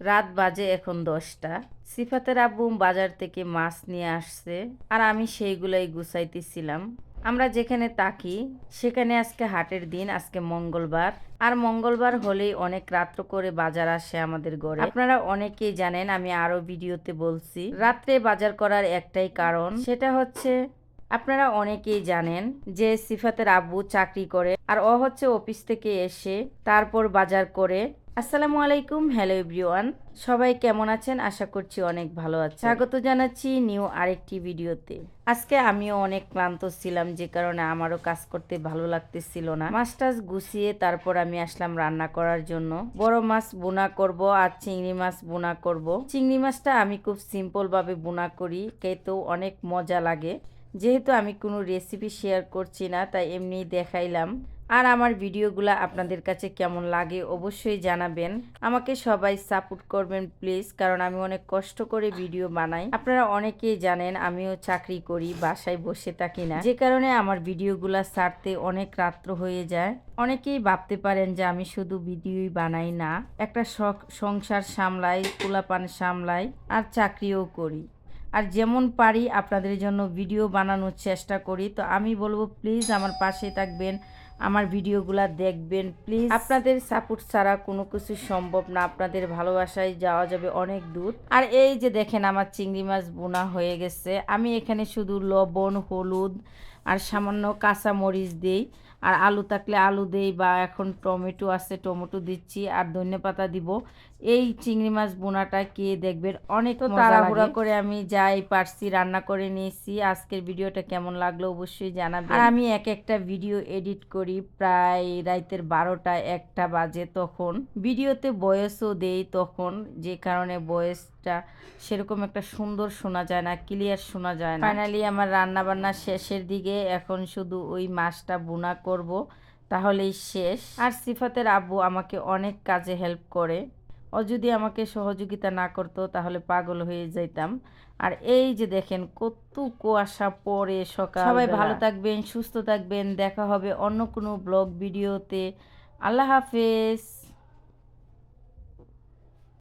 রাত বাজে এখন দশটা। সিফাতের আব্বু বাজার থেকে মাছ নিয়ে আসছে আর আমি সেইগুলাই গুছাইতেছিলাম। আমরা যেখানে তাকি সেখানে আজকে হাটের দিন, আজকে মঙ্গলবার। আর মঙ্গলবার হলেই অনেক রাত্র করে বাজার আসে আমাদের ঘরে। আপনারা অনেকেই জানেন, আমি আরও ভিডিওতে বলছি, রাত্রে বাজার করার একটাই কারণ, সেটা হচ্ছে আপনারা অনেকেই জানেন যে সিফাতের আব্বু চাকরি করে আর ও হচ্ছে অফিস থেকে এসে তারপর বাজার করে। আসসালামু আলাইকুম, হ্যালো এভরিওয়ান। সবাই কেমন আছেন? আশা করছি অনেক ভালো আছে স্বাগত জানাচ্ছি নিউ আরেকটি ভিডিওতে। আজকে আমিও অনেক ক্লান্ত ছিলাম, যে কারণে আমারও কাজ করতে ভালো লাগতেছিল না। মাছ টাছ গুছিয়ে তারপর আমি আসলাম রান্না করার জন্য। বড় মাছ বোনা করব আর চিংড়ি মাছ বোনা করব। চিংড়ি মাছটা আমি খুব সিম্পল ভাবে বোনা করি, খেতেও অনেক মজা লাগে। যেহেতু আমি কোনো রেসিপি শেয়ার করছি না, তাই এমনি দেখাইলাম। আর আমার ভিডিওগুলো আপনাদের কাছে কেমন লাগে অবশ্যই জানাবেন। আমাকে সবাই সাপোর্ট করবেন প্লিজ কারণ আমি অনেক কষ্ট করে ভিডিও বানাই। আপনারা অনেকেই জানেন আমিও চাকরি করি, বাসায় বসে থাকি না। যে কারণে আমার ভিডিওগুলো ছাড়তে অনেক রাত্র হয়ে যায়। অনেকেই ভাবতে পারেন যে আমি শুধু ভিডিওই বানাই না, একটা শখ সংসার সামলাই, পোলাপান সামলাই, আর চাকরিও করি। আর যেমন পারি আপনাদের জন্য ভিডিও বানানোর চেষ্টা করি। তো আমি বলব প্লিজ আমার পাশে থাকবেন, আমার ভিডিওগুলা দেখবেন প্লিজ আপনাদের সাপোর্ট ছাড়া কোনো কিছু সম্ভব না, আপনাদের ভালোবাসায় যাওয়া যাবে অনেক দূর। আর এই যে দেখেন আমার চিংড়ি মাছ বোনা হয়ে গেছে, আমি এখানে শুধু লবণ, হলুদ আর সামান্য কাঁচা মরিচ দেই। আর আলু থাকলে আলু দেই বা এখন টমেটো আছে টমেটো দিচ্ছি আর ধনে পাতা দিব। এই চিংড়ি মাছ বোনাটা কে দেখবেন অনেক তাড়াহুড়া করে আমি যাই পারছি রান্না করে নিয়েছি। আজকের ভিডিওটা কেমন লাগল অবশ্যই জানাবেন। আর আমি এক একটা ভিডিও এডিট করি প্রায় রাইতের বারোটা একটা বাজে তখন। ভিডিওতে বয়সও দেই তখন যে কারণে বয়সটা সেরকম একটা সুন্দর শোনা যায় না ক্লিয়ার শোনা যায় না। ফাইনালি আমার রান্না বান্না শেষের দিকে এখন শুধু ওই মাছটা বোনা করব, তাহলেই শেষ। আর সিফাতের আব্বু আমাকে অনেক কাজে হেল্প করে। ও যদি আমাকে সহযোগিতা না করতো, তাহলে পাগল হয়ে যাইতাম। আর এই যে দেখেন, কত কুয়াশা পরে সকাল সবাই ভালো থাকবেন, সুস্থ থাকবেন। দেখা হবে অন্য কোনো ব্লগ ভিডিওতে। আল্লাহ হাফেজ।